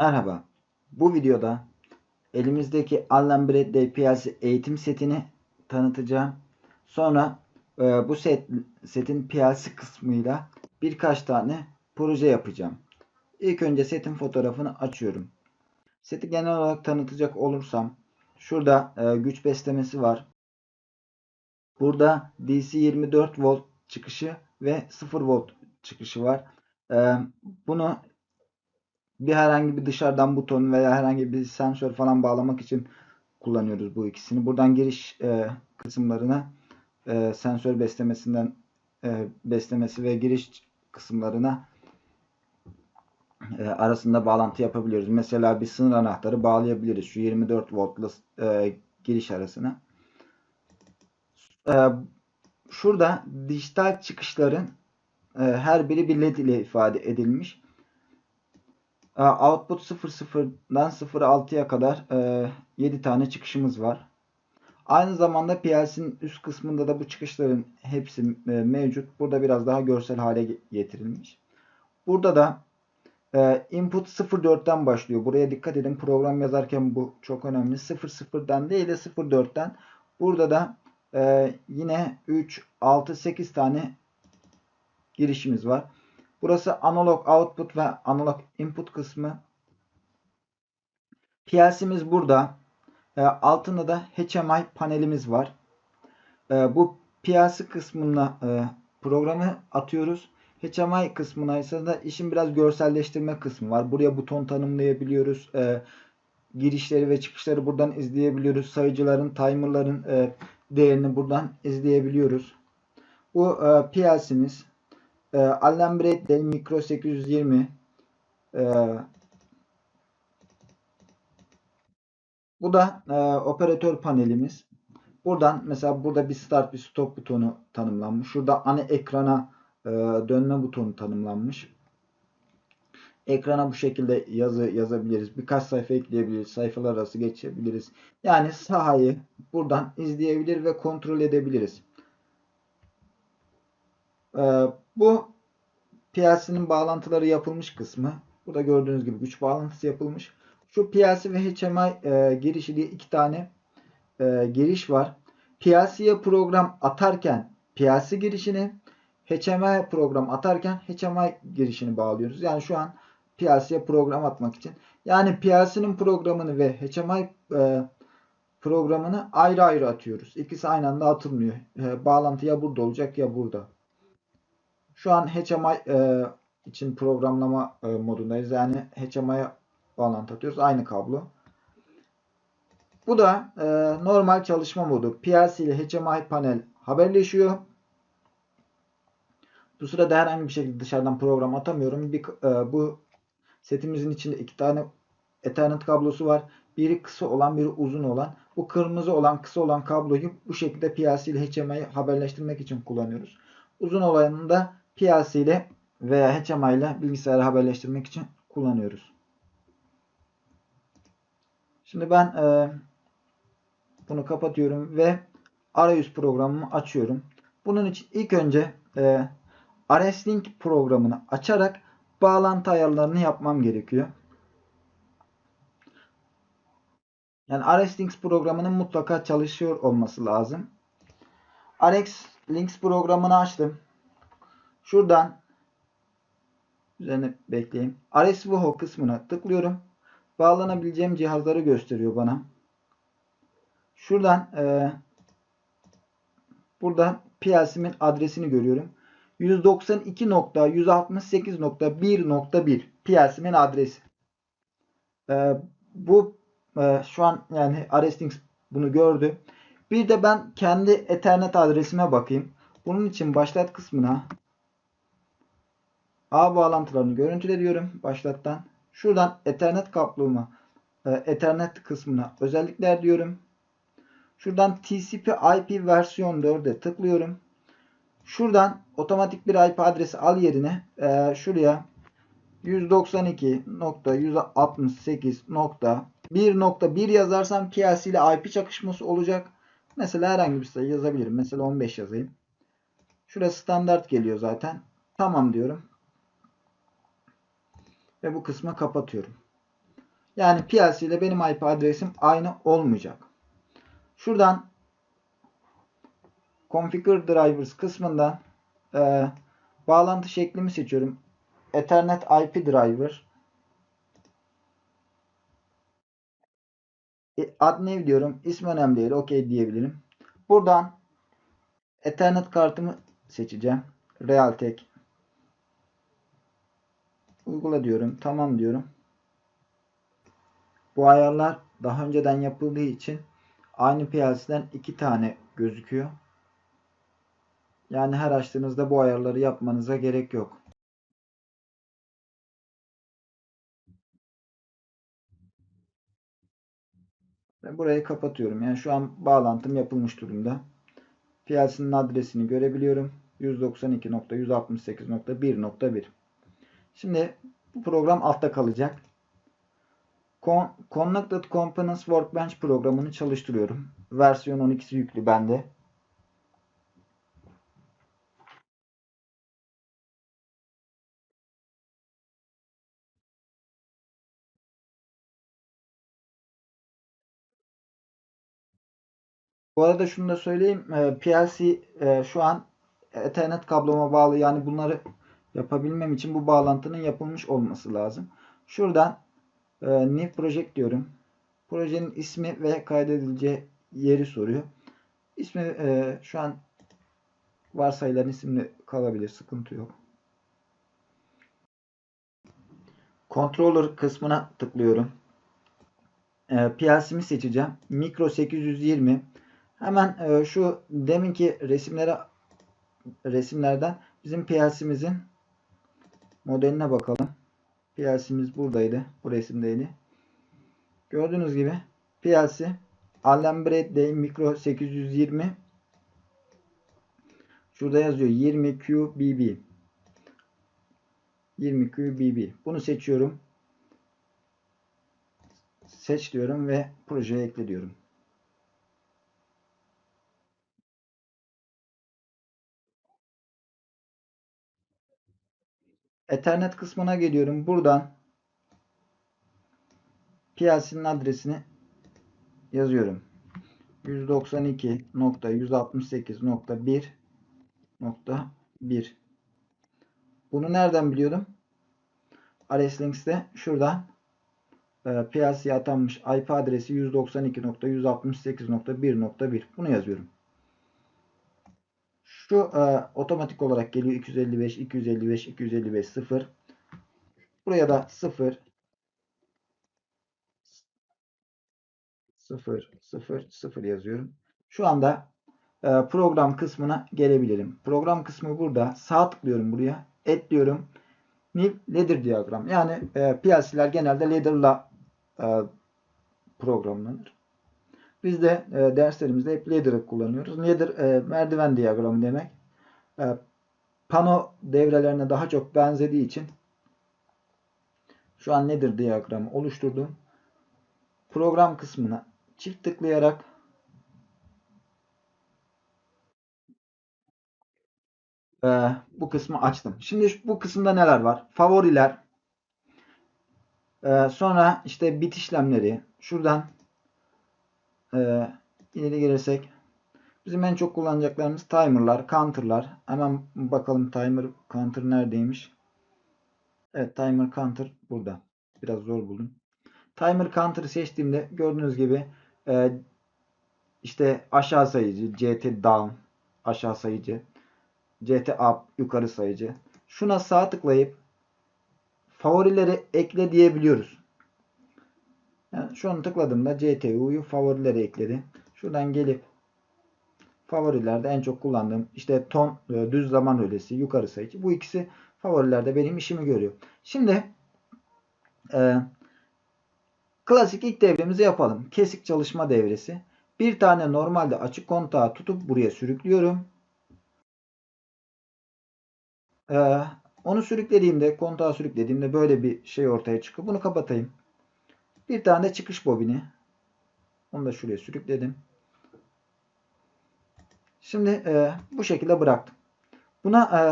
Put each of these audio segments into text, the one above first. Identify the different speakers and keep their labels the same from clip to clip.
Speaker 1: Merhaba. Bu videoda elimizdeki Allen Bradley PLC eğitim setini tanıtacağım. Sonra e, bu set setin PLC kısmıyla birkaç tane proje yapacağım. İlk önce setin fotoğrafını açıyorum. Seti genel olarak tanıtacak olursam şurada e, güç beslemesi var. Burada DC 24 volt çıkışı ve 0 volt çıkışı var. E, bunu bir herhangi bir dışarıdan buton veya herhangi bir sensör falan bağlamak için kullanıyoruz bu ikisini. Buradan giriş e, kısımlarına e, sensör beslemesinden e, beslemesi ve giriş kısımlarına e, arasında bağlantı yapabiliyoruz. Mesela bir sınır anahtarı bağlayabiliriz şu 24 voltlu e, giriş arasına. E, şurada dijital çıkışların e, her biri bir led ile ifade edilmiş. E, output 00'dan 06'ya kadar e, 7 tane çıkışımız var. Aynı zamanda PLC'nin üst kısmında da bu çıkışların hepsi e, mevcut. Burada biraz daha görsel hale getirilmiş. Burada da e, input 04'ten başlıyor. Buraya dikkat edin. Program yazarken bu çok önemli. 00'dan değil de 04'ten. Burada da e, yine 3, 6, 8 tane girişimiz var. Burası analog output ve analog input kısmı. PLC'miz burada. E, altında da HMI panelimiz var. E, bu PLC kısmına e, programı atıyoruz. HMI kısmına ise de işin biraz görselleştirme kısmı var. Buraya buton tanımlayabiliyoruz. E, girişleri ve çıkışları buradan izleyebiliyoruz. Sayıcıların, timerların e, değerini buradan izleyebiliyoruz. Bu e, PLC'miz. E, Allen Bradley Micro 820 e, bu da e, operatör panelimiz. Buradan mesela burada bir start bir stop butonu tanımlanmış. Şurada ana ekrana e, dönme butonu tanımlanmış. Ekrana bu şekilde yazı yazabiliriz. Birkaç sayfa ekleyebiliriz. Sayfalar arası geçebiliriz. Yani sahayı buradan izleyebilir ve kontrol edebiliriz. Ee, bu PLC'nin bağlantıları yapılmış kısmı. Burada gördüğünüz gibi güç bağlantısı yapılmış. Şu PLC ve HMI e, girişi diye iki tane e, giriş var. PLC'ye program atarken PLC girişini HMI program atarken HMI girişini bağlıyoruz. Yani şu an PLC'ye program atmak için. Yani PLC'nin programını ve HMI e, programını ayrı ayrı atıyoruz. İkisi aynı anda atılmıyor. E, bağlantı ya burada olacak ya burada. Şu an HMI e, için programlama e, modundayız. Yani HMI'ye bağlantı atıyoruz. Aynı kablo. Bu da e, normal çalışma modu. PLC ile HMI panel haberleşiyor. Bu sırada herhangi bir şekilde dışarıdan program atamıyorum. Bir, e, bu setimizin içinde iki tane Ethernet kablosu var. Biri kısa olan, biri uzun olan. Bu kırmızı olan, kısa olan kabloyu bu şekilde PLC ile HMI'yi haberleştirmek için kullanıyoruz. Uzun olanını da PLC ile veya HMI ile bilgisayarı haberleştirmek için kullanıyoruz. Şimdi ben e, bunu kapatıyorum ve arayüz programımı açıyorum. Bunun için ilk önce e, RS-Link programını açarak bağlantı ayarlarını yapmam gerekiyor. Yani RS-Links programının mutlaka çalışıyor olması lazım. RS-Links programını açtım. Şuradan üzerine bekleyeyim. RSVHO kısmına tıklıyorum. Bağlanabileceğim cihazları gösteriyor bana. Şuradan e, burada PLC'min adresini görüyorum. 192.168.1.1 PLC'min adresi. E, bu e, şu an yani RSLinks bunu gördü. Bir de ben kendi Ethernet adresime bakayım. Bunun için başlat kısmına ağ bağlantılarını görüntüle diyorum başlattan. Şuradan Ethernet kaplama e, Ethernet kısmına özellikler diyorum. Şuradan TCP IP versiyon 4'e tıklıyorum. Şuradan otomatik bir IP adresi al yerine e, şuraya 192.168.1.1 yazarsam PLC ile IP çakışması olacak. Mesela herhangi bir sayı yazabilirim. Mesela 15 yazayım. Şurası standart geliyor zaten. Tamam diyorum. Ve bu kısmı kapatıyorum. Yani PLC ile benim IP adresim aynı olmayacak. Şuradan Configure Drivers kısmından e, bağlantı şeklimi seçiyorum. Ethernet IP Driver E, ad ne diyorum. İsmi önemli değil. OK diyebilirim. Buradan Ethernet kartımı seçeceğim. Realtek. Uygula diyorum. Tamam diyorum. Bu ayarlar daha önceden yapıldığı için aynı PLC'den iki tane gözüküyor. Yani her açtığınızda bu ayarları yapmanıza gerek yok. Ve burayı kapatıyorum. Yani şu an bağlantım yapılmış durumda. PLC'nin adresini görebiliyorum. 192.168.1.1 Şimdi bu program altta kalacak. Connected Components Workbench programını çalıştırıyorum. Versiyon 12'si yüklü bende. Bu arada şunu da söyleyeyim. E, PLC e, şu an Ethernet kabloma bağlı. Yani bunları yapabilmem için bu bağlantının yapılmış olması lazım. Şuradan e, New Project diyorum. Projenin ismi ve kaydedileceği yeri soruyor. İsmi şu an varsayılan isimli kalabilir. Sıkıntı yok. Controller kısmına tıklıyorum. PLC'mi seçeceğim. Micro 820 Hemen e, şu deminki resimlere resimlerden bizim PLC'mizin modeline bakalım. PLC'miz buradaydı. Bu resimdeydi. Gördüğünüz gibi PLC Allen Bradley Micro 820 Şurada yazıyor 20QBB 20QBB Bunu seçiyorum. Seç diyorum ve projeye ekle diyorum. Ethernet kısmına geliyorum. Buradan PLC'nin adresini yazıyorum. 192.168.1.1 Bunu nereden biliyordum? RSLinks'te şuradan e, PLC'ye atanmış IP adresi 192.168.1.1 Bunu yazıyorum. Şu e, otomatik olarak geliyor 255, 255, 255, 0. Buraya da 0, 0, 0, 0 yazıyorum. Şu anda e, program kısmına gelebilirim. Program kısmı burada. Sağ tıklıyorum buraya. Et diyorum. New ladder diyagram. Yani e, PLC'ler genelde ladder'la e, programlanır. Biz de e, derslerimizde hep ladder'ı kullanıyoruz. Ladder e, merdiven diyagramı demek. E, pano devrelerine daha çok benzediği için şu an nedir diyagramı oluşturdum. Program kısmına çift tıklayarak e, bu kısmı açtım. Şimdi bu kısımda neler var? Favoriler, e, sonra işte bit işlemleri, şuradan e, ileri gelirsek bizim en çok kullanacaklarımız timerlar, counter'lar. Hemen bakalım timer, counter neredeymiş? Evet timer, counter burada. Biraz zor buldum. Timer counter'ı seçtiğimde gördüğünüz gibi e, işte aşağı sayıcı, CT down aşağı sayıcı, CT up yukarı sayıcı. Şuna sağ tıklayıp favorileri ekle diyebiliyoruz. Yani şu an tıkladığımda CTU'yu favorilere ekledi. Şuradan gelip favorilerde en çok kullandığım işte ton e, düz zaman rölesi yukarı sayıcı. Bu ikisi favorilerde benim işimi görüyor. Şimdi e, klasik ilk devremizi yapalım. Kesik çalışma devresi. Bir tane normalde açık kontağı tutup buraya sürüklüyorum. Ee, onu sürüklediğimde, kontağı sürüklediğimde böyle bir şey ortaya çıkıyor. Bunu kapatayım. Bir tane çıkış bobini. Onu da şuraya sürükledim. Şimdi e, bu şekilde bıraktım. Buna e,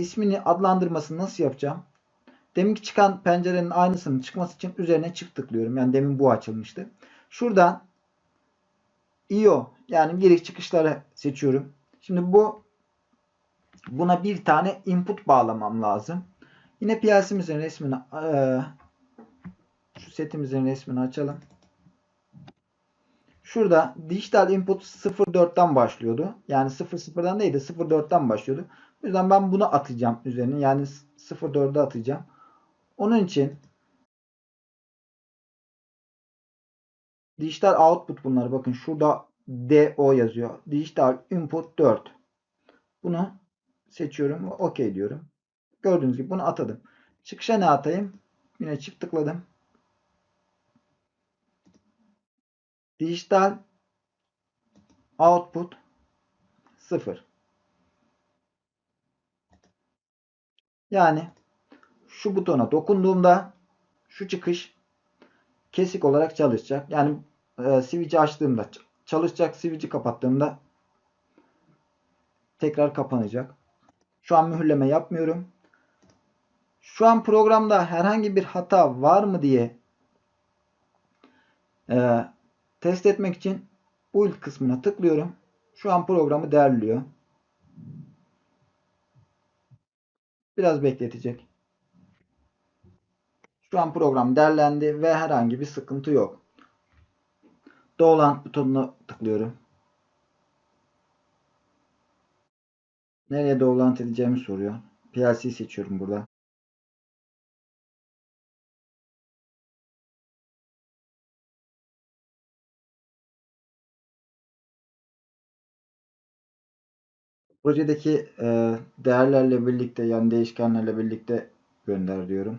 Speaker 1: ismini adlandırmasını nasıl yapacağım? deminki çıkan pencerenin aynısının çıkması için üzerine çift tıklıyorum. Yani demin bu açılmıştı. Şuradan IO yani giriş çıkışları seçiyorum. Şimdi bu buna bir tane input bağlamam lazım. Yine PLC'mizin resmini e, şu setimizin resmini açalım. Şurada dijital input 04'ten başlıyordu. Yani 00'dan değil de 04'ten başlıyordu. O yüzden ben bunu atacağım üzerine. Yani 04'e atacağım. Onun için dijital output bunlar. Bakın şurada DO yazıyor. Dijital input 4. Bunu seçiyorum. OK diyorum. Gördüğünüz gibi bunu atadım. Çıkışa ne atayım? Yine çift tıkladım. Dijital output 0. Yani şu butona dokunduğumda şu çıkış kesik olarak çalışacak. Yani e, switch'i açtığımda çalışacak, switch'i kapattığımda tekrar kapanacak. Şu an mühürleme yapmıyorum. Şu an programda herhangi bir hata var mı diye e, test etmek için build kısmına tıklıyorum. Şu an programı derliyor. Biraz bekletecek. Şu an program derlendi ve herhangi bir sıkıntı yok. Dolant butonuna tıklıyorum. Nereye dolant edeceğimi soruyor. PLC seçiyorum burada. Projedeki e, değerlerle birlikte yani değişkenlerle birlikte gönder diyorum.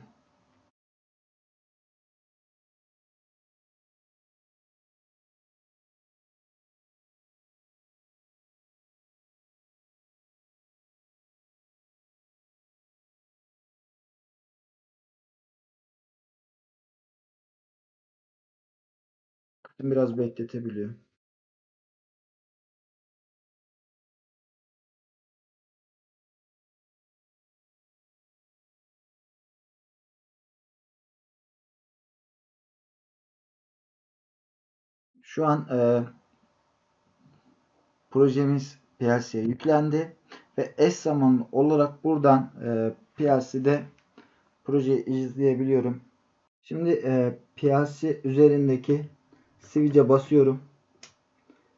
Speaker 1: Biraz bekletebiliyor. Şu an e, projemiz PLC'ye yüklendi ve eş zamanlı olarak buradan e, PLC'de projeyi izleyebiliyorum. Şimdi e, PLC üzerindeki switch'e basıyorum.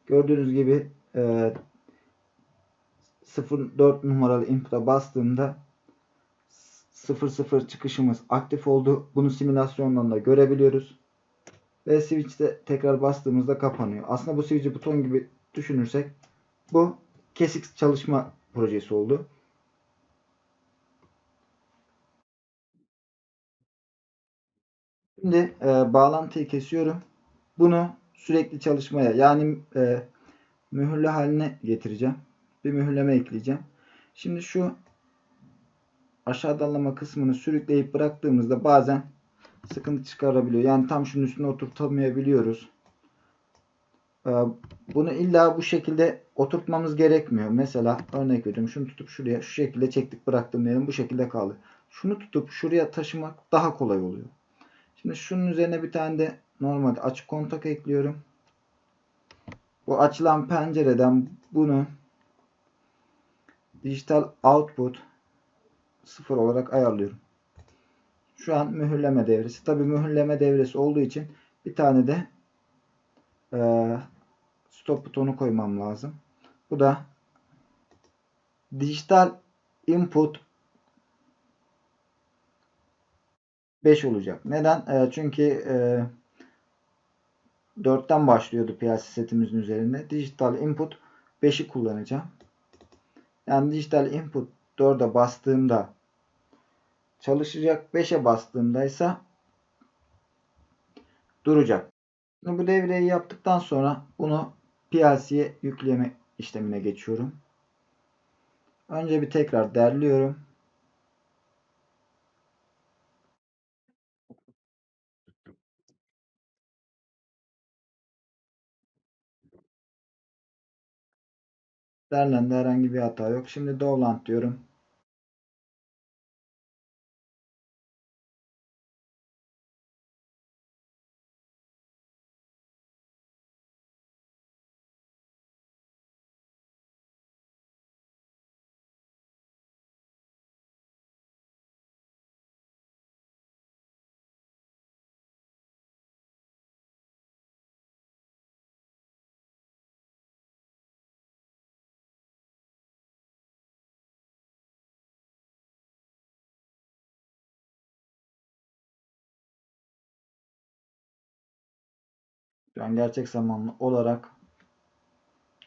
Speaker 1: Gördüğünüz gibi e, 04 numaralı input'a bastığımda 00 çıkışımız aktif oldu. Bunu simülasyondan da görebiliyoruz. Ve switch'te tekrar bastığımızda kapanıyor. Aslında bu switch'i buton gibi düşünürsek bu kesik çalışma projesi oldu. Şimdi e, bağlantıyı kesiyorum. Bunu sürekli çalışmaya yani e, mühürlü haline getireceğim. Bir mühürleme ekleyeceğim. Şimdi şu aşağı dallama kısmını sürükleyip bıraktığımızda bazen sıkıntı çıkarabiliyor. Yani tam şunun üstüne oturtamayabiliyoruz. Ee, bunu illa bu şekilde oturtmamız gerekmiyor. Mesela örnek veriyorum. Şunu tutup şuraya şu şekilde çektik bıraktım diyelim. Bu şekilde kaldı. Şunu tutup şuraya taşımak daha kolay oluyor. Şimdi şunun üzerine bir tane de normalde açık kontak ekliyorum. Bu açılan pencereden bunu dijital output sıfır olarak ayarlıyorum. Şu an mühürleme devresi. Tabi mühürleme devresi olduğu için bir tane de e, stop butonu koymam lazım. Bu da dijital input 5 olacak. Neden? E, çünkü e, 4'ten başlıyordu PLC setimizin üzerinde. Dijital input 5'i kullanacağım. Yani dijital input 4'e bastığımda çalışacak. 5'e bastığımda ise duracak. Şimdi bu devreyi yaptıktan sonra bunu PLC'ye yükleme işlemine geçiyorum. Önce bir tekrar derliyorum. Derlendi herhangi bir hata yok. Şimdi Dovland diyorum. Şu an gerçek zamanlı olarak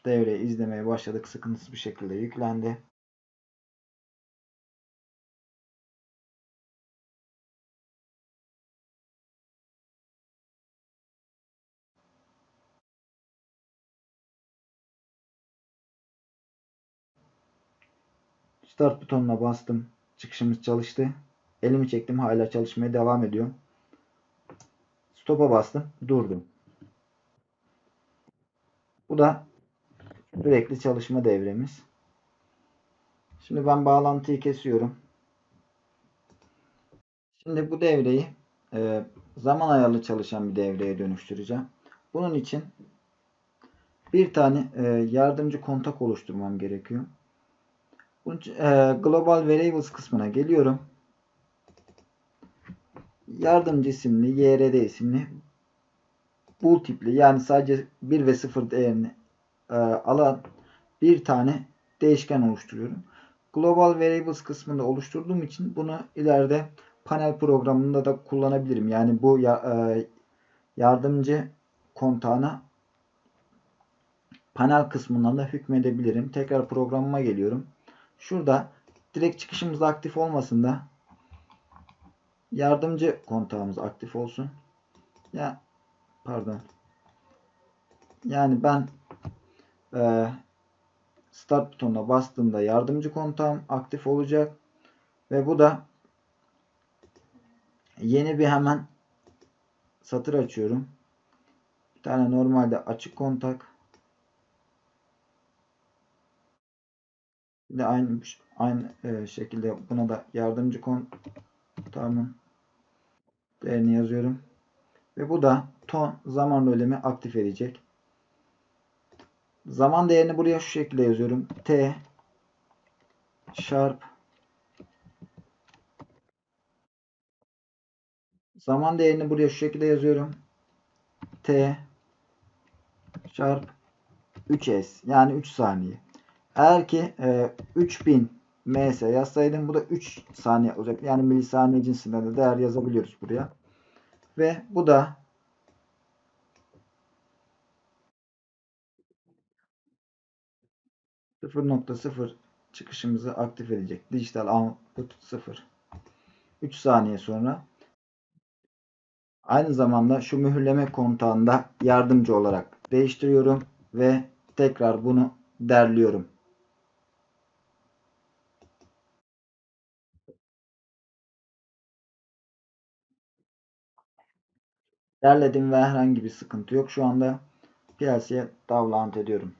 Speaker 1: devreyi izlemeye başladık. Sıkıntısız bir şekilde yüklendi. Start butonuna bastım. Çıkışımız çalıştı. Elimi çektim. Hala çalışmaya devam ediyor. Stop'a bastım. Durdum. Bu da sürekli çalışma devremiz. Şimdi ben bağlantıyı kesiyorum. Şimdi bu devreyi e, zaman ayarlı çalışan bir devreye dönüştüreceğim. Bunun için bir tane e, yardımcı kontak oluşturmam gerekiyor. E, Global Variables kısmına geliyorum. Yardımcı isimli, YRD isimli bool tipli yani sadece 1 ve 0 değerini e, alan bir tane değişken oluşturuyorum. Global Variables kısmında oluşturduğum için bunu ileride panel programında da kullanabilirim. Yani bu ya, e, yardımcı kontağına panel kısmından da hükmedebilirim. Tekrar programıma geliyorum. Şurada direkt çıkışımız aktif olmasın da yardımcı kontağımız aktif olsun. Ya pardon. Yani ben e, start butonuna bastığımda yardımcı kontağım aktif olacak ve bu da yeni bir hemen satır açıyorum. Bir tane normalde açık kontak. Bir de aynı aynı e, şekilde buna da yardımcı kontağımın değerini yazıyorum. Ve bu da ton zaman bölümü aktif edecek. Zaman değerini buraya şu şekilde yazıyorum. T sharp zaman değerini buraya şu şekilde yazıyorum. T sharp 3S yani 3 saniye. Eğer ki e, 3000 ms yazsaydım bu da 3 saniye olacak. Yani milisaniye cinsinden de değer yazabiliyoruz buraya. Ve bu da .0 çıkışımızı aktif edecek. Dijital output 0. 3 saniye sonra aynı zamanda şu mühürleme kontağında yardımcı olarak değiştiriyorum ve tekrar bunu derliyorum. Derledim ve herhangi bir sıkıntı yok. Şu anda PLC'ye davlant ediyorum.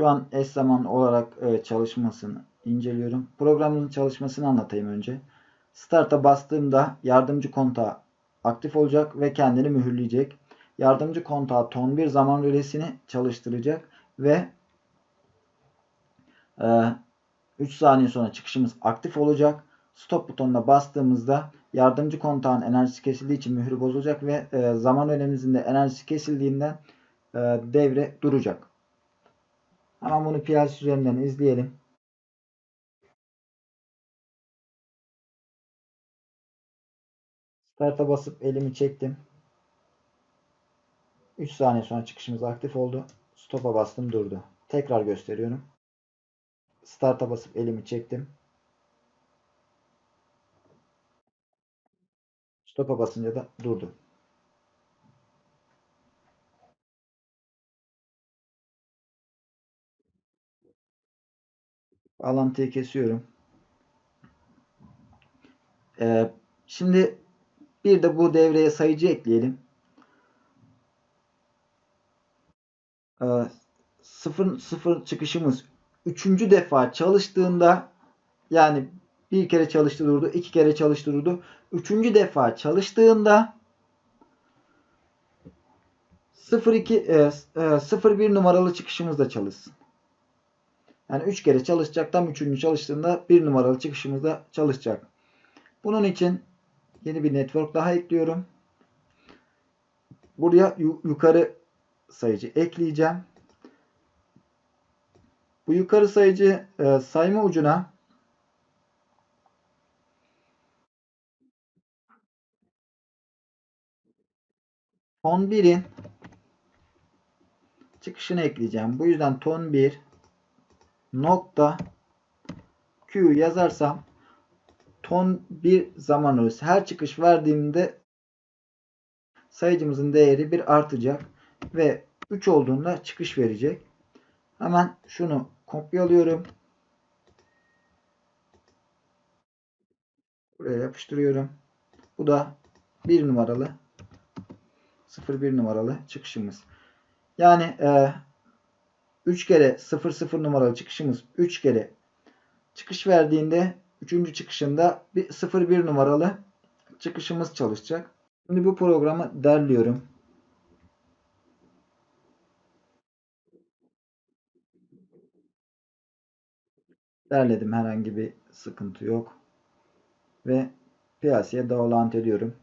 Speaker 1: Şu an eş zaman olarak e, çalışmasını inceliyorum. Programın çalışmasını anlatayım önce. Start'a bastığımda yardımcı kontağı aktif olacak ve kendini mühürleyecek. Yardımcı kontağı ton bir zaman rölesini çalıştıracak ve e, 3 saniye sonra çıkışımız aktif olacak. Stop butonuna bastığımızda yardımcı kontağın enerjisi kesildiği için mührü bozulacak ve e, zaman önemimizin de enerjisi kesildiğinden e, devre duracak. Hemen bunu PLC üzerinden izleyelim. Start'a basıp elimi çektim. 3 saniye sonra çıkışımız aktif oldu. Stop'a bastım durdu. Tekrar gösteriyorum. Start'a basıp elimi çektim. Stop'a basınca da durdu. Bağlantıyı kesiyorum. Ee, şimdi bir de bu devreye sayıcı ekleyelim. Ee, 0 0 çıkışımız üçüncü defa çalıştığında yani bir kere çalıştı durdu, iki kere çalıştı durdu. Üçüncü defa çalıştığında 02 e, e, 01 numaralı çıkışımızda çalışsın. Yani 3 kere çalışacak. Tam 3. çalıştığında 1 numaralı çıkışımızda çalışacak. Bunun için yeni bir network daha ekliyorum. Buraya yukarı sayıcı ekleyeceğim. Bu yukarı sayıcı e, sayma ucuna ton 1'in çıkışını ekleyeceğim. Bu yüzden ton 1 nokta Q yazarsam ton 1 zaman arası her çıkış verdiğimde sayıcımızın değeri bir artacak ve 3 olduğunda çıkış verecek. Hemen şunu kopyalıyorum. Buraya yapıştırıyorum. Bu da 1 numaralı 01 numaralı çıkışımız. Yani e, 3 kere 00 numaralı çıkışımız 3 kere çıkış verdiğinde 3. çıkışında bir 01 numaralı çıkışımız çalışacak. Şimdi bu programı derliyorum. Derledim herhangi bir sıkıntı yok. Ve piyasaya download ediyorum.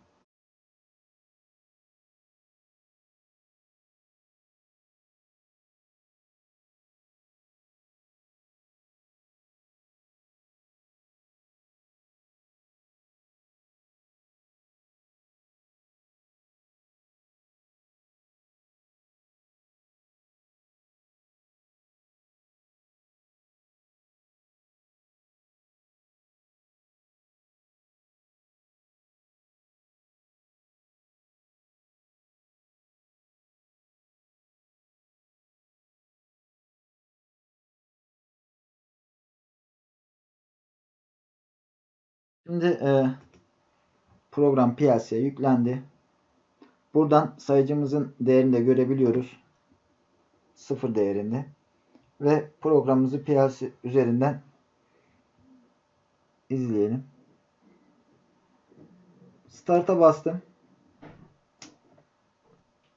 Speaker 1: Şimdi e, program piyasaya yüklendi. Buradan sayıcımızın değerini de görebiliyoruz. Sıfır değerinde. Ve programımızı piyasa üzerinden izleyelim. Start'a bastım.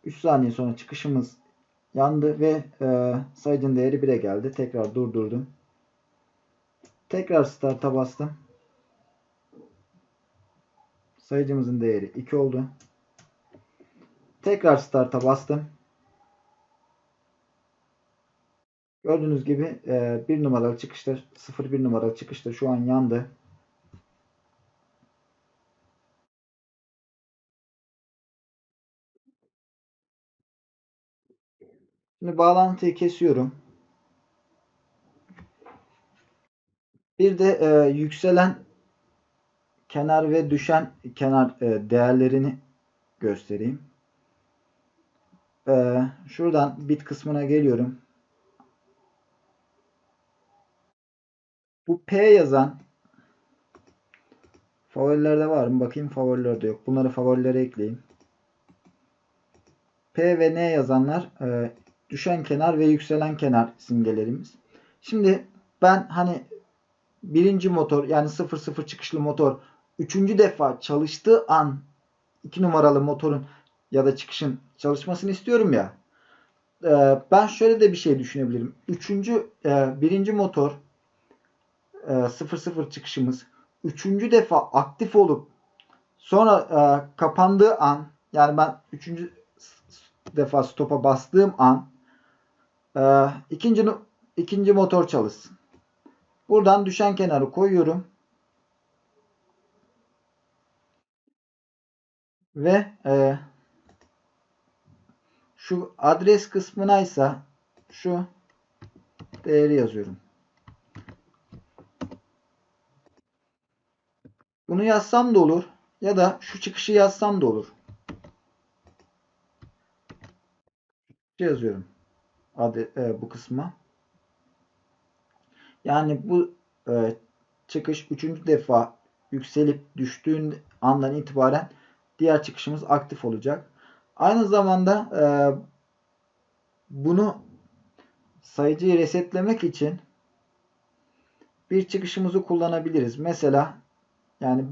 Speaker 1: 3 saniye sonra çıkışımız yandı ve e, sayıcın değeri 1'e geldi. Tekrar durdurdum. Tekrar start'a bastım. Sayıcımızın değeri 2 oldu. Tekrar start'a bastım. Gördüğünüz gibi e, bir numaralı çıkışta 01 numaralı çıkışta şu an yandı. Şimdi bağlantıyı kesiyorum. Bir de e, yükselen kenar ve düşen kenar e, değerlerini göstereyim. E, şuradan bit kısmına geliyorum. Bu P yazan favorilerde var mı? Bakayım favorilerde yok. Bunları favorilere ekleyeyim. P ve N yazanlar e, düşen kenar ve yükselen kenar simgelerimiz. Şimdi ben hani birinci motor yani 0-0 çıkışlı motor üçüncü defa çalıştığı an iki numaralı motorun ya da çıkışın çalışmasını istiyorum ya. E, ben şöyle de bir şey düşünebilirim. Üçüncü, e, birinci motor e, 0-0 çıkışımız üçüncü defa aktif olup sonra e, kapandığı an yani ben üçüncü defa stopa bastığım an e, ikinci ikinci motor çalışsın. Buradan düşen kenarı koyuyorum. Ve e, şu adres kısmına ise şu değeri yazıyorum. Bunu yazsam da olur. Ya da şu çıkışı yazsam da olur. yazıyorum. Adı, e, bu kısma. Yani bu e, çıkış üçüncü defa yükselip düştüğün andan itibaren diğer çıkışımız aktif olacak. Aynı zamanda e, bunu sayıcıyı resetlemek için bir çıkışımızı kullanabiliriz. Mesela yani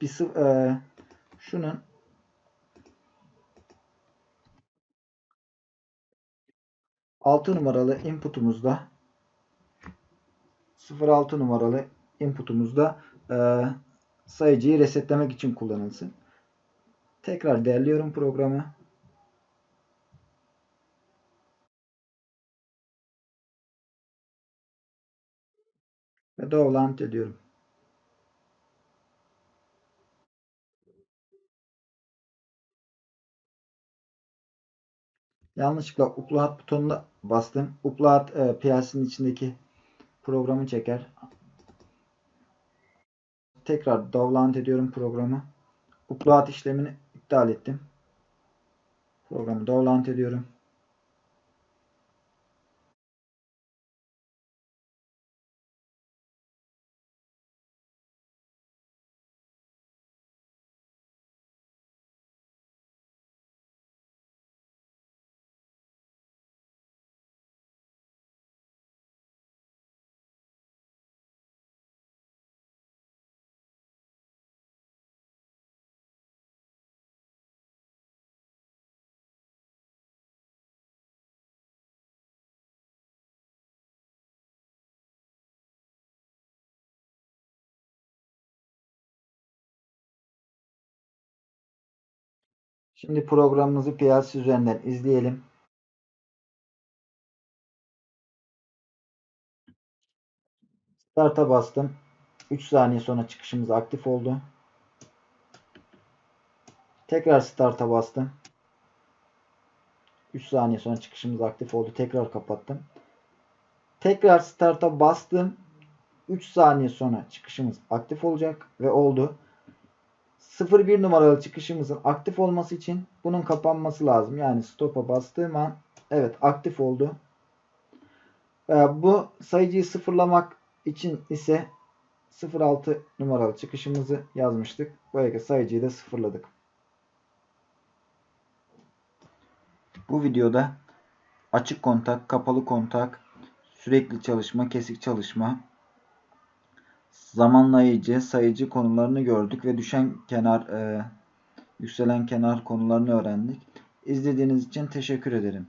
Speaker 1: bir e, şunun altı numaralı inputumuzda 06 numaralı inputumuzda e, sayıcıyı resetlemek için kullanılsın. Tekrar derliyorum programı. Ve download ediyorum. Yanlışlıkla upload butonuna bastım. Upload e, PLC'nin içindeki programı çeker. Tekrar download ediyorum programı. Upload işlemini iptal ettim. Programı download ediyorum. Şimdi programımızı PLC üzerinden izleyelim. Start'a bastım. 3 saniye sonra çıkışımız aktif oldu. Tekrar Start'a bastım. 3 saniye sonra çıkışımız aktif oldu. Tekrar kapattım. Tekrar Start'a bastım. 3 saniye sonra çıkışımız aktif olacak ve oldu. 01 numaralı çıkışımızın aktif olması için bunun kapanması lazım. Yani stop'a bastığım an evet aktif oldu. Ee, bu sayıcıyı sıfırlamak için ise 06 numaralı çıkışımızı yazmıştık. Böylece sayıcıyı da sıfırladık. Bu videoda açık kontak, kapalı kontak, sürekli çalışma, kesik çalışma, zamanlayıcı, sayıcı konularını gördük ve düşen kenar, e, yükselen kenar konularını öğrendik. İzlediğiniz için teşekkür ederim.